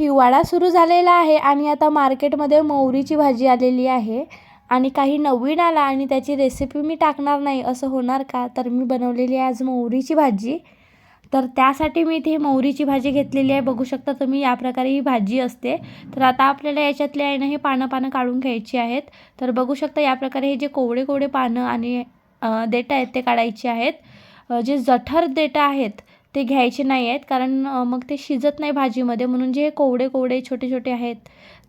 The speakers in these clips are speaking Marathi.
हिवाळा सुरू झालेला आहे आणि आता मार्केटमध्ये मोहरीची भाजी आलेली आहे. आणि काही नवीन आला आणि त्याची रेसिपी मी टाकणार नाही असं होणार का? तर मी बनवलेली आहे आज मोहरीची भाजी. तर त्यासाठी मी इथे मोहरीची भाजी घेतलेली आहे. बघू शकता तुम्ही या प्रकारे ही भाजी असते. तर आता आपल्याला याच्यातले आहे ना हे पानं पानं काढून घ्यायची आहेत. तर बघू शकता या प्रकारे हे जे कोवडे कोवडे पानं आणि देटं देठं आहेत ते काढायचे आहेत. जे जठर देठं आहेत ते घ्यायचे नाही आहेत. कारण मग ते शिजत नाही भाजीमध्ये. म्हणून जे कोवडे कोवडे छोटे छोटे आहेत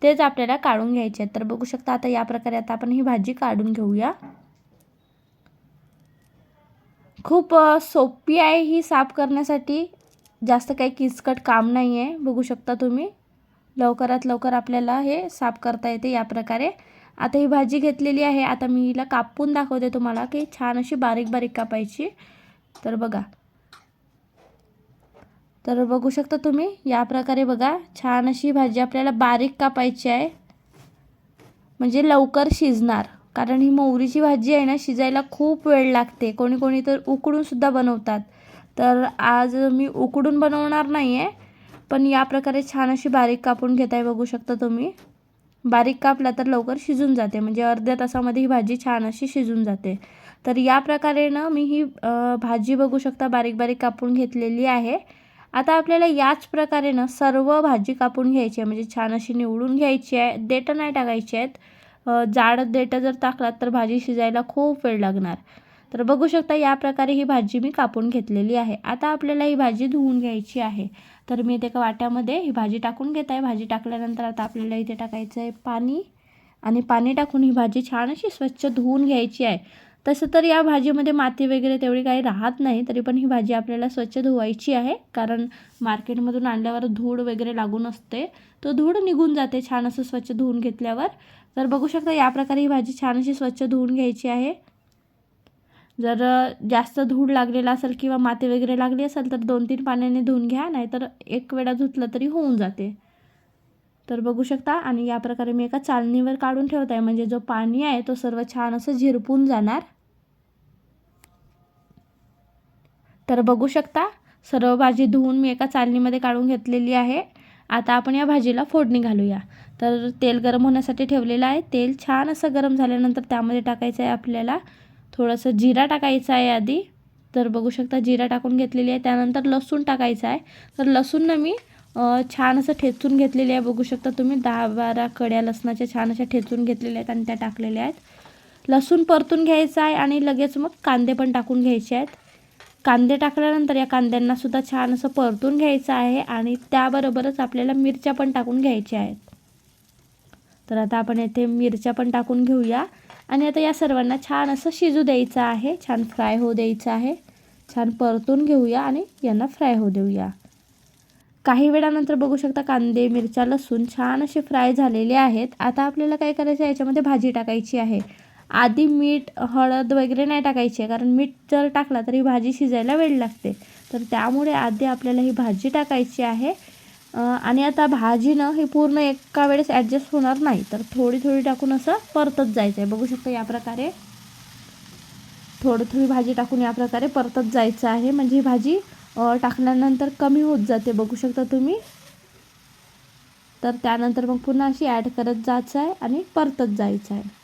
तेच आपल्याला काढून घ्यायचे आहेत. तर बघू शकता आता या प्रकारे आता आपण ही भाजी काढून घेऊया. खूप सोपी आहे ही साफ करण्यासाठी. जास्त काही किचकट काम नाही आहे बघू शकता तुम्ही. लवकरात लवकर आपल्याला हे साफ करता येते या प्रकारे. आता ही भाजी घेतलेली आहे. आता मी हिला कापून दाखवते तुम्हाला की छान अशी बारीक बारीक कापायची. तर बघा. तर बघू शकता तुम्ही या प्रकारे बघा छान अशी भाजी आपल्याला बारीक कापायची आहे. म्हणजे लवकर शिजणार. कारण ही मोहरीची भाजी आहे ना शिजायला खूप वेळ लागते. कोणी कोणी तर उकडूनसुद्धा बनवतात. तर आज मी उकडून बनवणार नाही आहे पण या प्रकारे छान अशी बारीक कापून घेत आहे बघू शकता तुम्ही. बारीक कापला तर लवकर शिजून जाते. म्हणजे अर्ध्या तासामध्ये ही भाजी छान अशी शिजून जाते. तर या प्रकारे ना मी ही भाजी बघू शकता बारीक बारीक कापून घेतलेली आहे. आता आपल्याला याच प्रकारे ना सर्व भाजी कापून घ्यायची आहे. म्हणजे छान अशी निवडून घ्यायची आहे. देठं नाही टाकायची आहेत. जाड देठं जर टाकलात तर भाजी शिजायला खूप वेळ लागणार. तर बघू शकता या प्रकारे ही भाजी मी कापून घेतलेली आहे. आता आपल्याला ही भाजी धुवून घ्यायची आहे. तर मी इथे एका वाट्यामध्ये ही भाजी टाकून घेत आहे. भाजी टाकल्यानंतर आता आपल्याला इथे टाकायचं आहे पाणी. आणि पाणी टाकून ही भाजी छान अशी स्वच्छ धुवून घ्यायची आहे. तसं तर या भाजीमध्ये माती वगैरे तेवढी काही राहत नाही तरी पण ही भाजी आपल्याला स्वच्छ धुवायची आहे. कारण मार्केटमधून आणल्यावर धूळ वगैरे लागून असते. तो धूळ निघून जाते छान असं स्वच्छ धुवून घेतल्यावर. तर बघू शकता या प्रकारे ही भाजी छान अशी स्वच्छ धुवून घ्यायची आहे. जर जास्त धूळ लागलेला असेल किंवा माती वगैरे लागली असेल तर दोन तीन पाण्याने धुवून घ्या नाहीतर एक वेळा धुतलं तरी होऊन जाते. तर बघू शकता आणि या प्रकारे मी एका चालणीवर काढून ठेवत आहे. म्हणजे जो पाणी आहे तो सर्व छान असं झिरपून जाणार. तर बघू शकता सर्व भाजी धुवून मी एका चालणीमध्ये काढून घेतलेली आहे. आता आपण या भाजीला फोडणी घालूया. तर तेल गरम होण्यासाठी ठेवलेलं आहे. तेल छान असं गरम झाल्यानंतर त्यामध्ये टाकायचं आहे आपल्याला. थोडंसं जिरा टाकायचा आहे आधी. तर बघू शकता जिरा टाकून घेतलेली आहे. त्यानंतर लसूण टाकायचं आहे. तर लसूणनं मी छान असं ठेचून घेतलेली आहे. बघू शकता तुम्ही दहा बारा कड्या लसणाच्या छान अशा ठेचून घेतलेल्या आहेत आणि त्या टाकलेल्या आहेत. लसूण परतून घ्यायचं आहे आणि लगेच मग कांदे पण टाकून घ्यायचे आहेत. कांदे टाकल्यानंतर या कांद्यांना सुद्धा छान असं परतून घ्यायचं आहे आणि त्याबरोबरच आपल्याला मिरच्या पण टाकून घ्यायच्या आहेत. तर आता आपण येथे मिरच्या पण टाकून घेऊया. आणि आता या सर्वांना छान असं शिजू द्यायचं आहे. छान फ्राय होऊ द्यायचं आहे. छान परतून घेऊया आणि यांना फ्राय होऊ देऊया. काही वेळानंतर बघू शकता कांदे मिरच्या लसूण छान असे फ्राय झालेले आहेत. आता आपल्याला काय करायचं आहे? याच्यामध्ये भाजी टाकायची आहे. आधी मीठ हळद वगैरे नाही टाकायची आहे कारण मीठ जर टाकला तर ही भाजी शिजायला वेळ लागते. तर त्यामुळे आधी आपल्याला ही भाजी टाकायची आहे. आणि आता भाजीनं हे पूर्ण एका वेळेस ॲडजस्ट होणार नाही. तर थोडी थोडी टाकून असं परतत जायचं आहे बघू शकता या प्रकारे. थोडी थोडी भाजी टाकून या प्रकारे परतत जायचं आहे. म्हणजे ही भाजी टाकल्यानंतर कमी होत जाते. बघू शकता तुम्ही. तर त्यानंतर मग पुन्हा अशी ॲड करत जायचं आहे आणि परतत जायचं आहे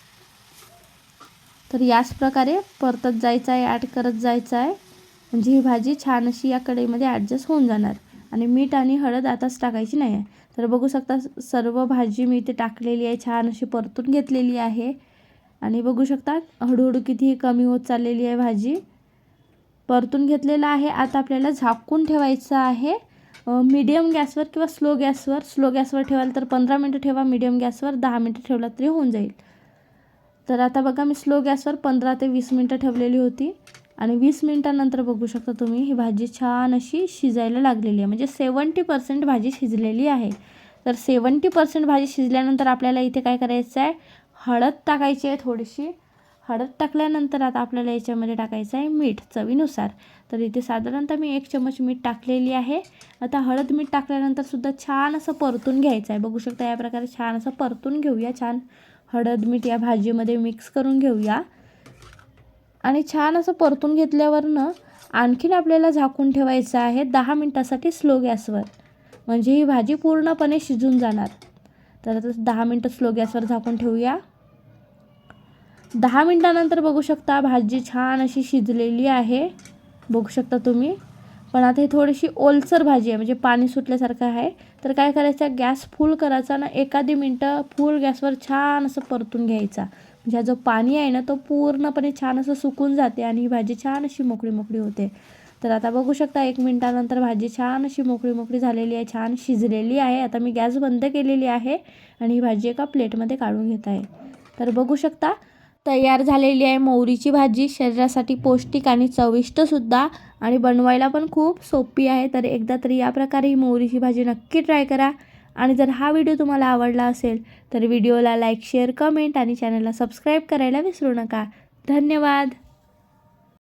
तर याच प्रकारे परतत जायचं आहे ॲड करत जायचं आहे म्हणजे ही भाजी छान अशी या कढईमध्ये ॲडजस्ट होऊन जाणार. आणि मीठ आणि हळद आताच टाकायची नाही आहे तर बघू शकता सर्व भाजी मी इथे टाकलेली आहे छान अशी परतून घेतलेली आहे. आणि बघू शकता हळूहळू किती कमी होत चाललेली आहे भाजी. परतून घेतलेलं आहे. आता आपल्याला झाकून ठेवायचं आहे. मीडियम गॅसवर किंवा स्लो गॅसवर. स्लो गॅसवर ठेवाल तर पंधरा मिनटं ठेवा मीडियम गॅसवर दहा मिनटं ठेवला तरी होऊन जाईल. तर आता बघा मी स्लो गॅसवर पंधरा ते वीस मिनटं ठेवलेली होती. आणि वीस मिनटानंतर बघू शकता तुम्ही ही भाजी छान अशी शिजायला लागलेली आहे. म्हणजे सेवन्टी पर्सेंट भाजी शिजलेली आहे. तर सेवन्टी पर्सेंट भाजी शिजल्यानंतर आपल्याला इथे काय करायचं आहे? हळद टाकायची आहे थोडीशी. हळद टाकल्यानंतर आता आपल्याला याच्यामध्ये टाकायचं आहे मीठ चवीनुसार. तर इथे साधारणतः मी एक चमच मीठ टाकलेली आहे. आता हळद मीठ टाकल्यानंतर सुद्धा छान असं परतून घ्यायचं आहे. बघू शकता या प्रकारे छान असं परतून घेऊया छान. हळद मीठ या भाजीमध्ये मिक्स करून घेऊया. आणि छान असं परतून घेतल्यावरनं आणखीन आपल्याला झाकून ठेवायचं आहे दहा मिनटासाठी स्लो गॅसवर. म्हणजे ही भाजी पूर्णपणे शिजून जाणार. तर आता दहा मिनटं स्लो गॅसवर झाकून ठेवूया. दहा मिनटानंतर बघू शकता भाजी छान अशी शिजलेली आहे. बघू शकता तुम्ही. पण आता ही थोडीशी ओलसर भाजी आहे म्हणजे पाणी सुटल्यासारखं आहे. तर काय करायचं गॅस फुल करायचा ना एखादी मिनटं फुल गॅसवर छान असं परतून घ्यायचा. म्हणजे हा जो पाणी आहे ना तो पूर्णपणे छान असं सुकून जाते आणि ही भाजी छान अशी मोकळी मोकळी होते. तर आता बघू शकता एक मिनटानंतर भाजी छान अशी मोकळी मोकळी झालेली आहे छान शिजलेली आहे. आता मी गॅस बंद केलेली आहे आणि ही भाजी एका प्लेटमध्ये काढून घेत आहे. तर बघू शकता तयार झालेली आहे. मोहरीची भाजी शरीरासाठी पौष्टिक आणि चविष्टसुद्धा आणि बनवायला पण खूप सोपी आहे. तर एकदा तरी या प्रकारे ही मोहरीची भाजी नक्की ट्राय करा. आणि जर हा व्हिडिओ तुम्हाला आवडला असेल तर व्हिडिओला लाईक शेअर कमेंट आणि चॅनलला सबस्क्राईब करायला विसरू नका. धन्यवाद.